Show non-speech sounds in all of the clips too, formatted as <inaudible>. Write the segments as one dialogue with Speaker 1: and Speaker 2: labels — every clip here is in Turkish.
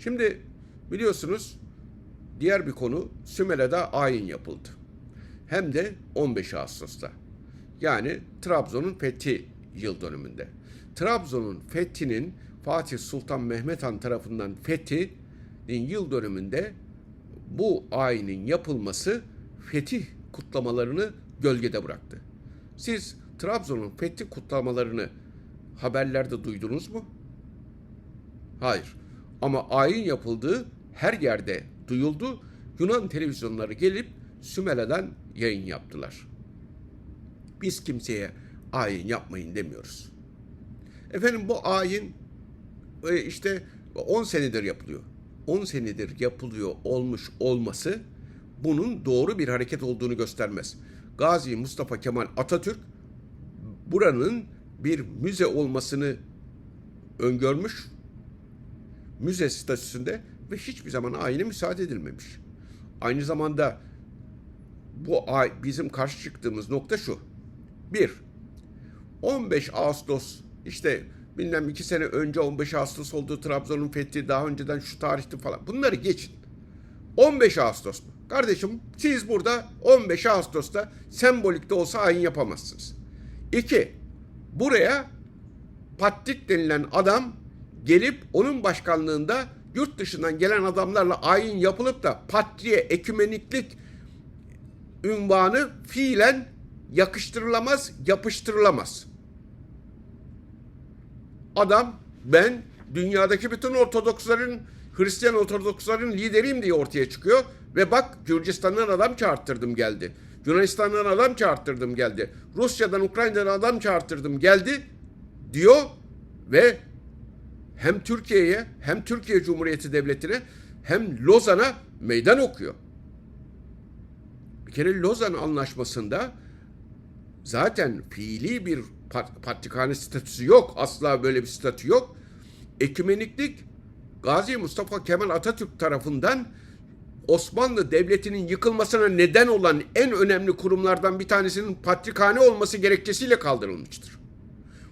Speaker 1: Şimdi biliyorsunuz diğer bir konu Sümele'de ayin yapıldı. Hem de 15 Ağustos'ta. Yani Trabzon'un fethi yıl dönümünde. Trabzon'un fethinin Fatih Sultan Mehmet Han tarafından fethinin yıl dönümünde bu ayinin yapılması fetih kutlamalarını gölgede bıraktı. Siz Trabzon'un fetih kutlamalarını haberlerde duydunuz mu? Hayır. Ama ayin yapıldığı her yerde duyuldu. Yunan televizyonları gelip Sümele'den yayın yaptılar. Biz kimseye ayin yapmayın demiyoruz. Efendim bu ayin e, işte 10 senedir yapılıyor. 10 senedir yapılıyor olmuş olması bunun doğru bir hareket olduğunu göstermez. Gazi Mustafa Kemal Atatürk buranın bir müze olmasını öngörmüş. Müze statüsünde ve hiçbir zaman ayine müsaade edilmemiş. Aynı zamanda bu ay bizim karşı çıktığımız nokta şu. Bir, 15 Ağustos işte bilmem iki sene önce 15 Ağustos olduğu Trabzon'un fethi daha önceden şu tarihti falan. Bunları geçin. 15 Ağustos mu? Kardeşim siz burada 15 Ağustos'ta sembolik de olsa ayin yapamazsınız. İki, buraya Patrik denilen adam gelip onun başkanlığında yurt dışından gelen adamlarla ayin yapılıp da patriye ekümeniklik ünvanı fiilen yakıştırılamaz, yapıştırılamaz. Adam ben dünyadaki bütün Ortodoksların, Hristiyan Ortodoksların lideriyim diye ortaya çıkıyor ve bak Gürcistan'dan adam çağırttırdım geldi. Yunanistan'dan adam çağırttırdım geldi. Rusya'dan, Ukrayna'dan adam çağırttırdım geldi diyor ve hem Türkiye'ye hem Türkiye Cumhuriyeti Devleti'ne hem Lozan'a meydan okuyor. Bir kere Lozan Anlaşması'nda zaten fiili bir pat- patrikhane statüsü yok. Asla böyle bir statü yok. Ekümeniklik Gazi Mustafa Kemal Atatürk tarafından Osmanlı Devleti'nin yıkılmasına neden olan en önemli kurumlardan bir tanesinin patrikhane olması gerekçesiyle kaldırılmıştır.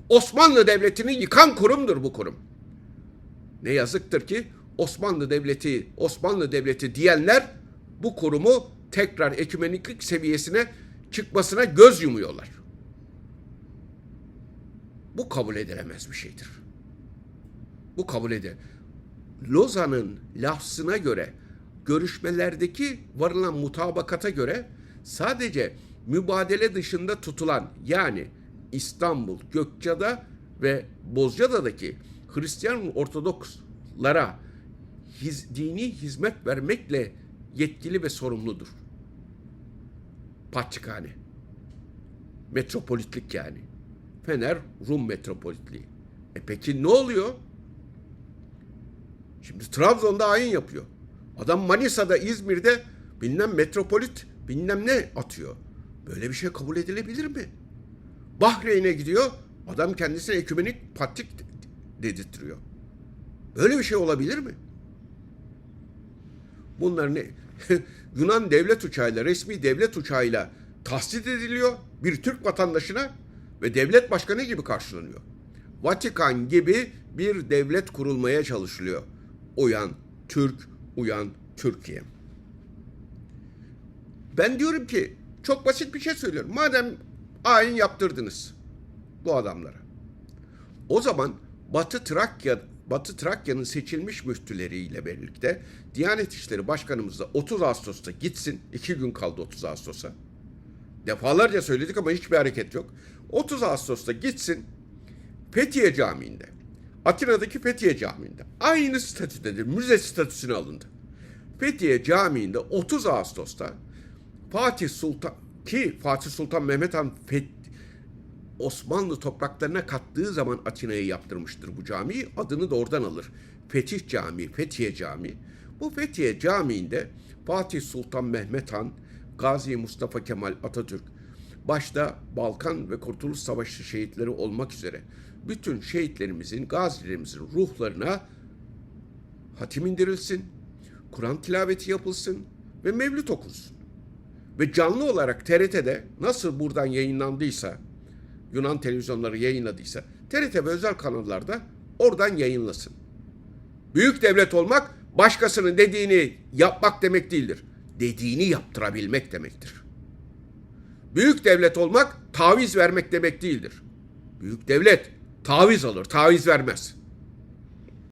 Speaker 1: Osmanlı Devleti'ni yıkan kurumdur bu kurum. Ne yazıktır ki Osmanlı Devleti, Osmanlı Devleti diyenler bu kurumu tekrar ekümeniklik seviyesine çıkmasına göz yumuyorlar. Bu kabul edilemez bir şeydir. Bu kabul ede. Lozan'ın lafzına göre, görüşmelerdeki varılan mutabakata göre sadece mübadele dışında tutulan yani İstanbul, Gökçeada ve Bozcaada'daki Hristiyan Ortodokslara hiz, dini hizmet vermekle yetkili ve sorumludur. Patrikhane. Metropolitlik yani. Fener Rum metropolitliği. E peki ne oluyor? Şimdi Trabzon'da ayin yapıyor. Adam Manisa'da, İzmir'de bilmem metropolit bilmem ne atıyor. Böyle bir şey kabul edilebilir mi? Bahreyn'e gidiyor. Adam kendisine ekümenik patrik dedirtiyor. Böyle bir şey olabilir mi? Bunlar ne? <laughs> Yunan devlet uçağıyla, resmi devlet uçağıyla tahsis ediliyor bir Türk vatandaşına ve devlet başkanı gibi karşılanıyor. Vatikan gibi bir devlet kurulmaya çalışılıyor. Uyan Türk, uyan Türkiye. Ben diyorum ki çok basit bir şey söylüyorum. Madem ayin yaptırdınız bu adamlara. O zaman Batı Trakya Batı Trakya'nın seçilmiş müftüleriyle birlikte Diyanet İşleri Başkanımız da 30 Ağustos'ta gitsin. iki gün kaldı 30 Ağustos'a. Defalarca söyledik ama hiçbir hareket yok. 30 Ağustos'ta gitsin Fethiye Camii'nde. Atina'daki Fethiye Camii'nde. Aynı statüdedir. Müze statüsüne alındı. Fethiye Camii'nde 30 Ağustos'ta Fatih Sultan ki Fatih Sultan Mehmet Han Osmanlı topraklarına kattığı zaman Atina'yı yaptırmıştır bu camiyi. Adını da oradan alır. Fetih Camii, Fethiye Camii. Bu Fethiye Camii'nde Fatih Sultan Mehmet Han, Gazi Mustafa Kemal Atatürk, başta Balkan ve Kurtuluş Savaşı şehitleri olmak üzere bütün şehitlerimizin, gazilerimizin ruhlarına hatim indirilsin, Kur'an tilaveti yapılsın ve mevlüt okunsun. Ve canlı olarak TRT'de nasıl buradan yayınlandıysa, Yunan televizyonları yayınladıysa, TRT ve özel kanallarda oradan yayınlasın. Büyük devlet olmak başkasının dediğini yapmak demek değildir. Dediğini yaptırabilmek demektir. Büyük devlet olmak taviz vermek demek değildir. Büyük devlet taviz alır, taviz vermez.